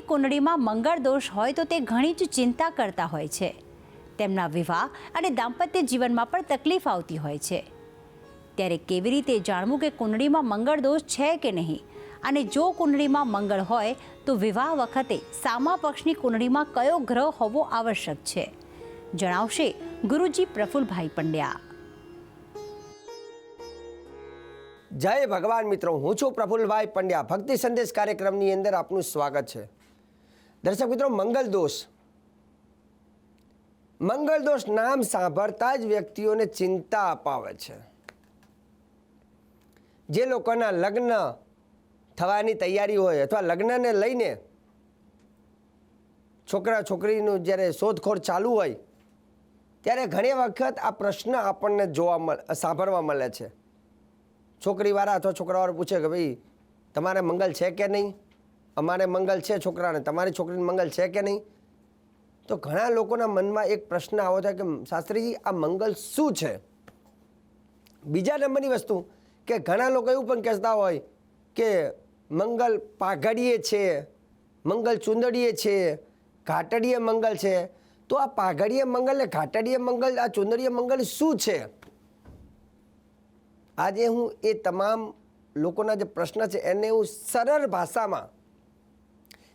જો કુંડળીમાં મંગળ દોષ હોય તો તે ઘણી જ ચિંતા કરતા હોય છે. તેમના વિવાહ અને દાંપત્ય જીવનમાં પણ તકલીફ આવતી હોય છે. ત્યારે કેવી રીતે જાણવું કે કુંડળીમાં મંગળ દોષ છે કે નહીં? અને જો કુંડળીમાં મંગળ હોય, તો વિવાહ વખતે સામા પક્ષની કુંડળીમાં કયો ગ્રહ હોવો આવશ્યક છે? જણાવશે ગુરુજી પ્રફુલભાઈ પંડ્યા. જય ભગવાન મિત્રો, હું છું પ્રફુલભાઈ પંડ્યા. ભક્તિ સંદેશ કાર્યક્રમની અંદર આપનું સ્વાગત છે. દર્શક મિત્રો, મંગલ દોષ. મંગળ દોષ નામ સાંભળતા જ વ્યક્તિઓને ચિંતા અપાવે છે. જે લોકોના લગ્ન થવાની તૈયારી હોય અથવા લગ્નને લઈને છોકરા છોકરીનું જ્યારે શોધખોળ ચાલુ હોય, ત્યારે ઘણી વખત આ પ્રશ્ન આપણને જોવા મળે, સાંભળવા મળે છે. છોકરીવાળા અથવા છોકરાવાળા પૂછે કે ભાઈ, તમારે મંગલ છે કે નહીં? અમારે મંગલ છે છોકરાને, તમારી છોકરીને મંગલ છે કે નહીં? તો ઘણા લોકોના મનમાં એક પ્રશ્ન આવો થાય કે શાસ્ત્રીજી, આ મંગલ શું છે? બીજા નંબરની વસ્તુ કે ઘણા લોકો એવું પણ કહેતા હોય કે, મંગલ પાઘડીએ છે, મંગલ ચુંદડીએ છે, ઘાટડીએ મંગલ છે. તો આ પાઘડીએ મંગલ ને ઘાટડીએ મંગલ, આ ચુંદડીએ મંગલ શું છે? આજે હું એ તમામ લોકોના જે પ્રશ્ન છે એને હું સરળ ભાષામાં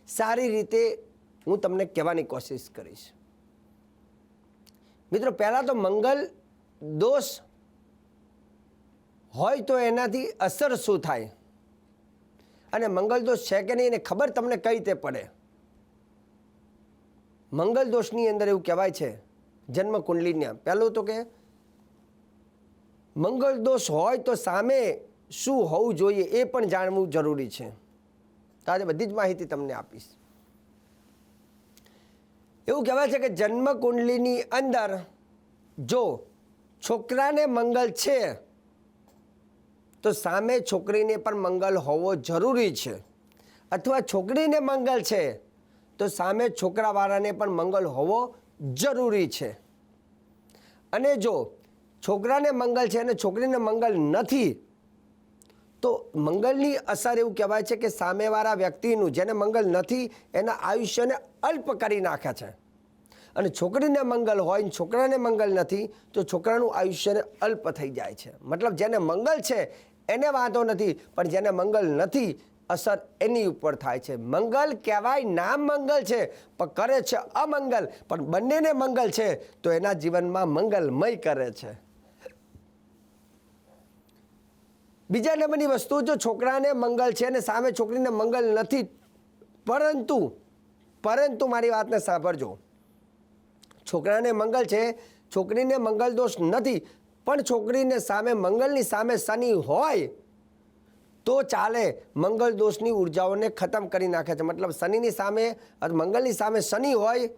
સારી રીતે હું તમને કહેવાની કોશિશ કરીશ. મિત્રો, પહેલાં તો મંગલ દોષ હોય તો એનાથી અસર શું થાય? અને મંગલ દોષ છે કે નહીં એને ખબર તમને કઈ રીતે પડે? મંગલ દોષની અંદર એવું કહેવાય છે જન્મ કુંડલીના પહેલું તો કે મંગલ દોષ હોય તો સામે શું હોવું જોઈએ એ પણ જાણવું જરૂરી છે. તો આજે બધી જ માહિતી તમને આપીશ. એવું કહેવાય છે કે જન્મ કુંડલીની અંદર જો છોકરાને મંગલ છે, તો સામે છોકરીને પણ મંગલ હોવો જરૂરી છે. અથવા છોકરીને મંગલ છે, તો સામે છોકરાવાળાને પણ મંગલ હોવો જરૂરી છે. અને જો છોકરાને મંગલ છે અને છોકરીને મંગલ નથી તો મંગલની અસર એવું કહેવાય છે કે સામેવાળા વ્યક્તિનું જેને મંગલ નથી, એના આયુષ્યને અલ્પ કરી નાખે છે. અને છોકરીને મંગલ હોય ને છોકરાને મંગલ નથી, તો છોકરાનું આયુષ્યને અલ્પ થઈ જાય છે. મતલબ જેને મંગલ છે, એને વાંધો નથી, પણ જેને મંગલ નથી, અસર એની ઉપર થાય છે. મંગલ કહેવાય નામ મંગલ છે, પણ કરે છે અમંગલ. પણ બંનેને મંગલ છે, તો એના જીવનમાં મંગલમય કરે છે. બીજા નંબરની વસ્તુ, જો છોકરાને મંગલ છે અને સામે છોકરીને મંગલ નથી, પરંતુ પરંતુ મારી વાતને સાંભળજો. છોકરાને મંગલ છે, છોકરીને મંગલ દોષ નથી, પણ છોકરીને સામે મંગલની સામે શનિ હોય, તો ચાલે મંગલ દોષની ઉર્જાઓને ખતમ કરી નાખે છે. મતલબ શનિની સામે મંગલની સામે શનિ હોય,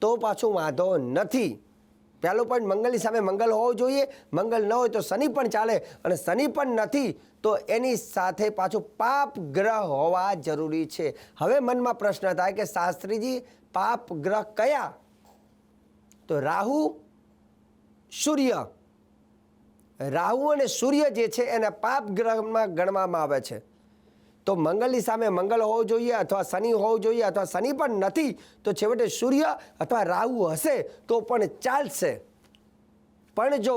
તો પાછું વાંધો નથી. પહેલો પોઈન્ટ મંગલની સામે મંગલ હોવો જોઈએ. મંગલ ન હોય તો શનિ પણ ચાલે અને શનિ પણ નથી તો એની સાથે પાછું પાપ ગ્રહ હોવા જરૂરી છે. હવે મનમાં પ્રશ્ન થાય કે શાસ્ત્રીજી, પાપ ગ્રહ કયા? તો રાહુ, સૂર્ય. રાહુ અને સૂર્ય જે છે એને પાપ ગ્રહમાં ગણવામાં આવે છે. તો મંગળની સામે મંગળ હોવો જોઈએ અથવા શનિ હોવો જોઈએ અથવા શનિ પણ નથી, તો છેવટે સૂર્ય અથવા રાહુ હશે તો પણ ચાલશે. પણ જો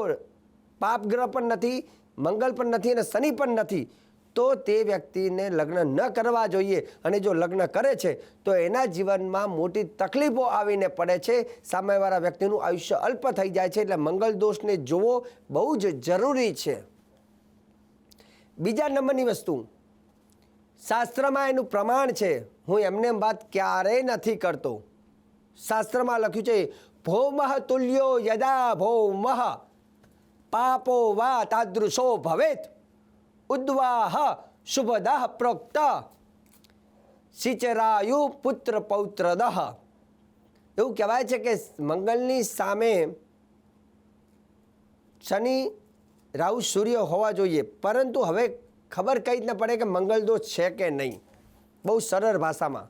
પાપ ગ્રહ પણ નથી, મંગળ પણ નથી અને શનિ પણ નથી, તો તે વ્યક્તિને લગ્ન ન કરવા જોઈએ. અને જો લગ્ન કરે છે, તો એના જીવનમાં મોટી તકલીફો આવીને પડે છે. સામેવાળા વ્યક્તિનું આયુષ્ય અલ્પ થઈ જાય છે, એટલે મંગલ દોષને જોવો બહુ જ જરૂરી છે. બીજા નંબરની વસ્તુ શાસ્ત્રમાં એનું પ્રમાણ છે. હું એમને વાત ક્યારેય નથી કરતો. શાસ્ત્રમાં લખ્યું છે, ભૌમઃ તુલ્યો યદા ભૌમઃ પાપો વા તાદૃશો ભવેત ઉદ્વાહ શુભદઃ પ્રોક્ત સિચરાયુ પુત્ર પૌત્રદઃ. એવું કહેવાય છે કે મંગલની સામે શનિ, રાહુ, સૂર્ય હોવા જોઈએ. પરંતુ હવે ખબર કઈ રીતના પડે કે મંગલ દોષ છે કે નહીં? બહુ સરળ ભાષામાં.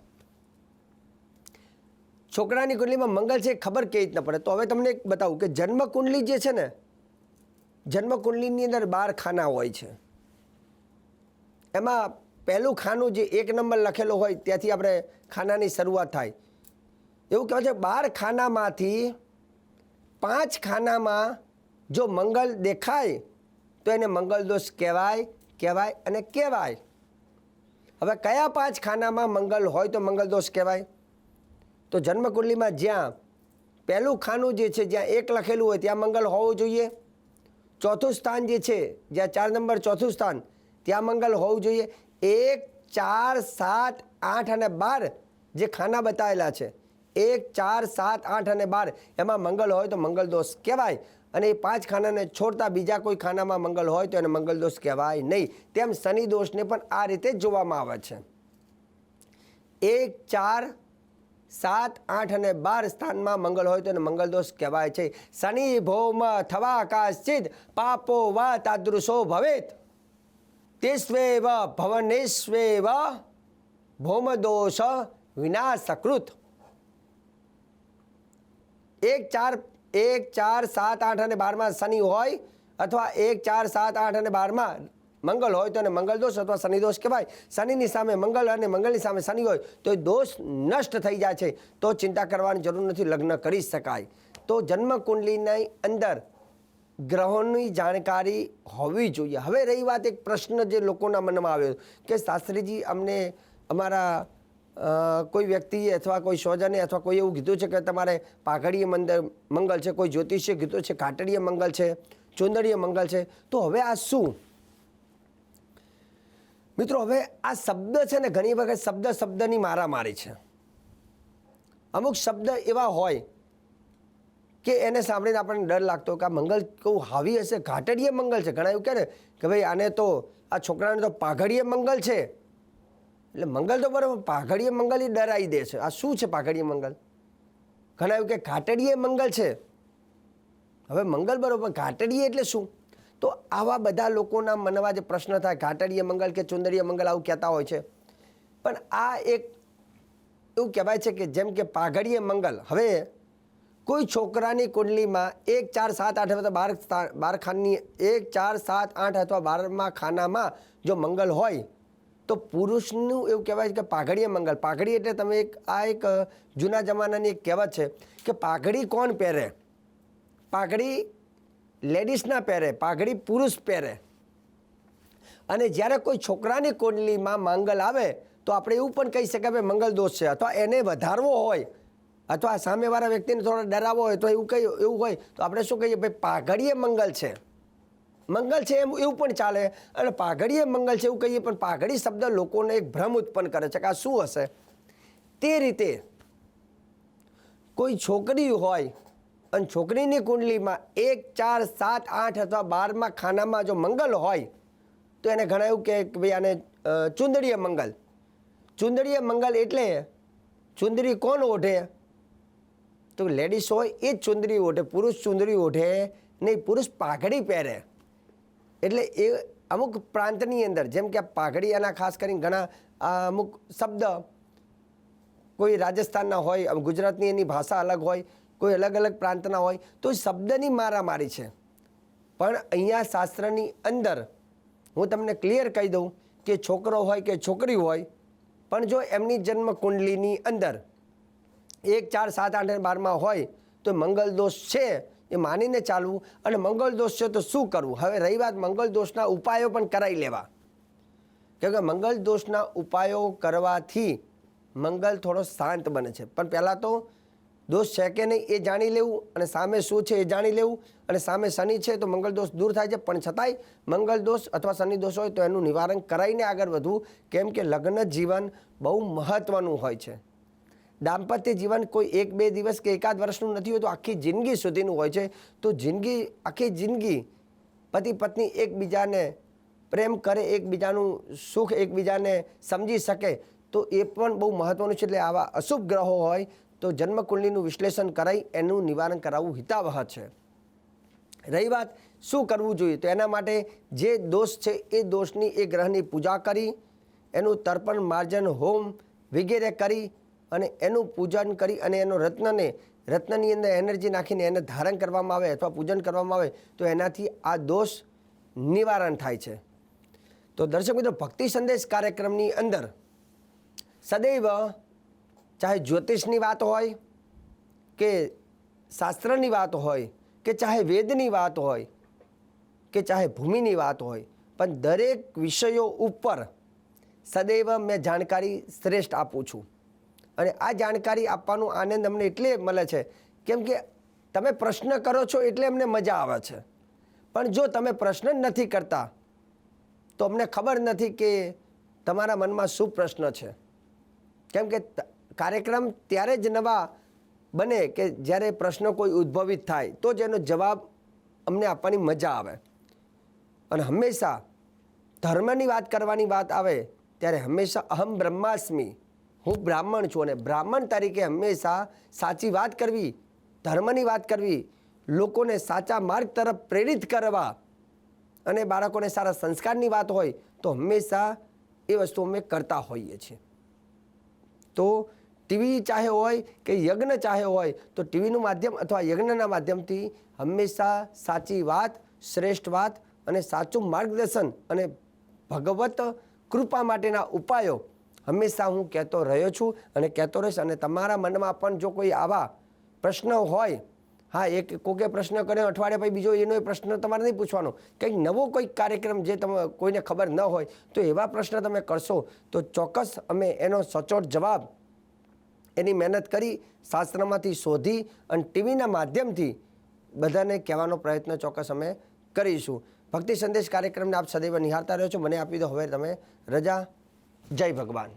છોકરાની કુંડલીમાં મંગલ છે ખબર કેવી રીતના પડે? તો હવે તમને બતાવું કે જન્મ કુંડલી જે છે ને જન્મ કુંડલીની અંદર બાર ખાના હોય છે. એમાં પહેલું ખાનું જે એક નંબર લખેલો હોય ત્યાંથી આપણે ખાનાની શરૂઆત થાય. એવું કહેવાય છે બાર ખાનામાંથી પાંચ ખાનામાં જો મંગળ દેખાય, તો એને મંગળ દોષ કહેવાય. કહેવાય અને કહેવાય. હવે કયા પાંચ ખાનામાં મંગલ હોય તો મંગલ દોષ કહેવાય? તો જન્મકુંડલીમાં જ્યાં પહેલું ખાનું જે છે, જ્યાં એક લખેલું હોય ત્યાં મંગલ હોવું જોઈએ. ચોથું સ્થાન જે છે, જ્યાં ચાર નંબર ચોથું સ્થાન, ત્યાં મંગલ હોવું જોઈએ. એક, ચાર, સાત, આઠ અને બાર જે ખાના બતાવેલા છે, એક, ચાર, સાત, આઠ અને બાર, એમાં મંગલ હોય તો મંગલ દોષ કહેવાય. અને એ પાંચ ખાનાને છોડતા બીજા કોઈ ખાનામાં મંગળ હોય તો એને મંગલ દોષ કહેવાય નહીં. તેમ શનિ દોષને પણ આ રીતે જોવામાં આવે છે. એક, ચાર, સાત, આઠ અને બાર સ્થાનમાં મંગળ હોય તો એને મંગલ દોષ કહેવાય છે. શનિ ભૌમ થવા કાશ્ચિત પાપો વા તાદૃશો ભવેત. તેસ્વેવ ભવનેશ્વેવ ભૌમ દોષ વિનાશકૃત. એક, ચાર એક ચાર સાત આઠ અને બારમાં શનિ હોય અથવા એક ચાર સાત આઠ અને બારમાં મંગળ હોય, તો એને મંગળ દોષ અથવા શનિ દોષ કહેવાય. શનિની સામે મંગળ અને મંગળની સામે શનિ હોય, તો એ દોષ નષ્ટ થઈ જાય છે. તો ચિંતા કરવાની જરૂર નથી, લગ્ન કરી શકાય. તો જન્મ કુંડલીની અંદર ગ્રહોની જાણકારી હોવી જોઈએ. હવે રહી વાત એક પ્રશ્ન જે લોકોના મનમાં આવ્યો કે શાસ્ત્રીજી, અમને અમારા કોઈ વ્યક્તિએ અથવા કોઈ સ્વજને અથવા કોઈ એવું કીધું છે કે તમારે પાઘડીએ મંદર મંગળ છે, કોઈ જ્યોતિષીએ કીધું છે કાટડીય મંગલ છે ચુંદડીય મંગળ છે, તો હવે આ શું? મિત્રો, હવે આ શબ્દ છે ને ઘણી વખત શબ્દ શબ્દની મારામારી છે. અમુક શબ્દ એવા હોય કે એને સાંભળીને આપણને ડર લાગતો કે આ મંગળ કેવું હાવી હશે ઘાટડીય મંગલ છે. ઘણા એવું કહે ને કે ભાઈ આને તો આ છોકરાને તો પાઘડીય મંગળ છે. એટલે મંગલ તો બરાબર પાઘડીય મંગલ એ ડરાવી દે છે. આ શું છે પાઘડીય મંગલ? ઘણા એવું કે ઘાટડીય મંગલ છે. હવે મંગળ બરાબર ઘાટડીએ એટલે શું? તો આવા બધા લોકોના મનમાં જે પ્રશ્ન થાય ઘાટડીય મંગળ કે ચુંદડીય મંગલ આવું કહેતા હોય છે. પણ આ એક એવું કહેવાય છે કે જેમ કે પાઘડીય મંગલ. હવે કોઈ છોકરાની કુંડલીમાં એક, ચાર, સાત, આઠ અથવા બાર બાર ખાનની એક, ચાર, સાત, આઠ અથવા બારમા ખાનામાં જો મંગલ હોય તો પુરુષનું એવું કહેવાય કે પાઘડીય મંગલ. પાઘડી એટલે તમે એક, આ એક જૂના જમાનાની એક કહેવત છે કે પાઘડી કોણ પહેરે? પાઘડી લેડીઝના પહેરે, પાઘડી પુરુષ પહેરે. અને જ્યારે કોઈ છોકરાની કુંડલીમાં મંગલ આવે, તો આપણે એવું પણ કહી શકાય કે મંગલ દોષ છે. અથવા એને વધારવો હોય, અથવા સામેવાળા વ્યક્તિને થોડો ડરાવવો હોય, તો એવું કહી એવું હોય, તો આપણે શું કહીએ? ભાઈ પાઘડીએ મંગલ છે. મંગલ છે એમ એવું પણ ચાલે. અને પાઘડીએ મંગલ છે એવું કહીએ, પણ પાઘડી શબ્દ લોકોને એક ભ્રમ ઉત્પન્ન કરે છે કે આ શું હશે? તે રીતે કોઈ છોકરી હોય અને છોકરીની કુંડલીમાં એક, ચાર, સાત, આઠ અથવા બારમાં ખાનામાં જો મંગલ હોય, તો એને ઘણા એવું કે ભાઈ આને ચુંદડીય મંગલ. ચુંદડીય મંગલ એટલે ચુંદડી કોણ ઓઢે? તો લેડીઝ હોય એ જ ચુંદડી ઓઢે, પુરુષ ચુંદડી ઓઢે નહીં, પુરુષ પાઘડી પહેરે. એટલે એ અમુક પ્રાંતની અંદર, જેમ કે આ પાઘડી ખાસ કરીને ઘણા અમુક શબ્દ કોઈ રાજસ્થાનના હોય ગુજરાતની એની ભાષા અલગ હોય, કોઈ અલગ અલગ પ્રાંતના હોય, તો શબ્દની મારામારી છે. પણ અહીંયા શાસ્ત્રની અંદર હું તમને ક્લિયર કહી દઉં કે છોકરો હોય કે છોકરી હોય, પણ જો એમની જન્મ કુંડલીની અંદર એક ચાર સાત આઠ અને બારમાં હોય, તો મંગલ દોષ છે એ માનીને ચાલવું અને મંગળ દોષ છે તો શું કરવું? હવે રહી વાત મંગળ દોષના ઉપાયો પણ કરાવી લેવા. કેમ કે મંગળ દોષના ઉપાયો કરવાથી મંગળ થોડો શાંત બને છે. પણ પહેલાં તો દોષ છે કે નહીં એ જાણી લેવું અને સામે શું છે એ જાણી લેવું અને સામે શનિ છે તો મંગળ દોષ દૂર થાય છે. પણ છતાંય મંગળ દોષ અથવા શનિ દોષ હોય તો એનું નિવારણ કરાવીને આગળ વધવું. કેમ કે લગ્ન જીવન બહુ મહત્ત્વનું હોય છે. દાંપત્ય જીવન કોઈ એક બે દિવસ કે એકાદ વર્ષનું નથી હોતું આખી જિંદગી સુધીનું હોય છે. તો જિંદગી, આખી જિંદગી પતિ પત્ની એકબીજાને પ્રેમ કરે, એકબીજાનું સુખ એકબીજાને સમજી શકે, તો એ પણ બહુ મહત્ત્વનું છે. એટલે આવા અશુભ ગ્રહો હોય તો જન્મકુંડલીનું વિશ્લેષણ કરાવી એનું નિવારણ કરાવવું હિતાવહ છે. રહી વાત, શું કરવું જોઈએ? તો એના માટે જે દોષ છે, એ દોષની, એ ગ્રહની પૂજા કરી, એનું તર્પણ, માર્જન, હોમ વગેરે કરી અને એનું પૂજન કરી અને એનો રત્નને, રત્નની અંદર એનર્જી નાખીને એને ધારણ કરવામાં આવે અથવા પૂજન કરવામાં આવે, તો એનાથી આ દોષ નિવારણ થાય છે. તો દર્શક મિત્રો, ભક્તિ સંદેશ કાર્યક્રમની અંદર સદૈવ ચાહે જ્યોતિષની વાત હોય કે શાસ્ત્રની વાત હોય કે ચાહે વેદની વાત હોય કે ચાહે ભૂમિની વાત હોય, પણ દરેક વિષયો ઉપર સદૈવ મેં જાણકારી શ્રેષ્ઠ આપું છું. અને આ જાણકારી આપવાનો આનંદ અમને એટલે મળે છે, કેમ કે તમે પ્રશ્ન કરો છો એટલે અમને મજા આવે છે. પણ જો તમે પ્રશ્ન નથી કરતા, તો અમને ખબર નથી કે તમારા મનમાં શું પ્રશ્ન છે. કેમ કે કાર્યક્રમ ત્યારે જ નવા બને કે જ્યારે પ્રશ્ન કોઈ ઉદ્ભવિત થાય, તો જ એનો જવાબ અમને આપવાની મજા આવે. અને હંમેશા ધર્મની વાત કરવાની વાત આવે, ત્યારે હંમેશા અહમ બ્રહ્માસ્મિ હું બ્રાહ્મણ છું અને બ્રાહ્મણ તરીકે હંમેશા સાચી વાત કરવી, ધર્મની વાત કરવી, લોકોને સાચા માર્ગ તરફ પ્રેરિત કરવા અને બાળકોને સારા સંસ્કારની વાત હોય તો હંમેશા એ વસ્તુ અમે કરતા હોઈએ છીએ. તો ટીવી ચાહે હોય કે યજ્ઞ ચાહે હોય તો ટીવીનું માધ્યમ અથવા યજ્ઞના માધ્યમથી હંમેશા સાચી વાત, શ્રેષ્ઠ વાત અને સાચું માર્ગદર્શન અને ભગવત કૃપા માટેના ઉપાયો હંમેશા હું કહેતો રહ્યો છું અને કહેતો રહીશ અને તમારા મનમાં પણ જો કોઈ આવા પ્રશ્ન હોય, હા, એક કોકે પ્રશ્ન કર્યો, અઠવાડિયા પછી બીજો એનો પ્રશ્ન તમારે નહીં પૂછવાનો. કંઈક નવો કોઈક કાર્યક્રમ જે તમે કોઈને ખબર ન હોય, તો એવા પ્રશ્ન તમે કરશો, તો ચોક્કસ અમે એનો સચોટ જવાબ એની મહેનત કરી, શાસ્ત્રમાંથી શોધી અને ટીવીના માધ્યમથી બધાને કહેવાનો પ્રયત્ન ચોક્કસ અમે કરીશું. ભક્તિ સંદેશ કાર્યક્રમને આપ સદૈવ નિહાળતા રહ્યો છો. મને આપી દો હવે તમે રજા જય ભગવાન.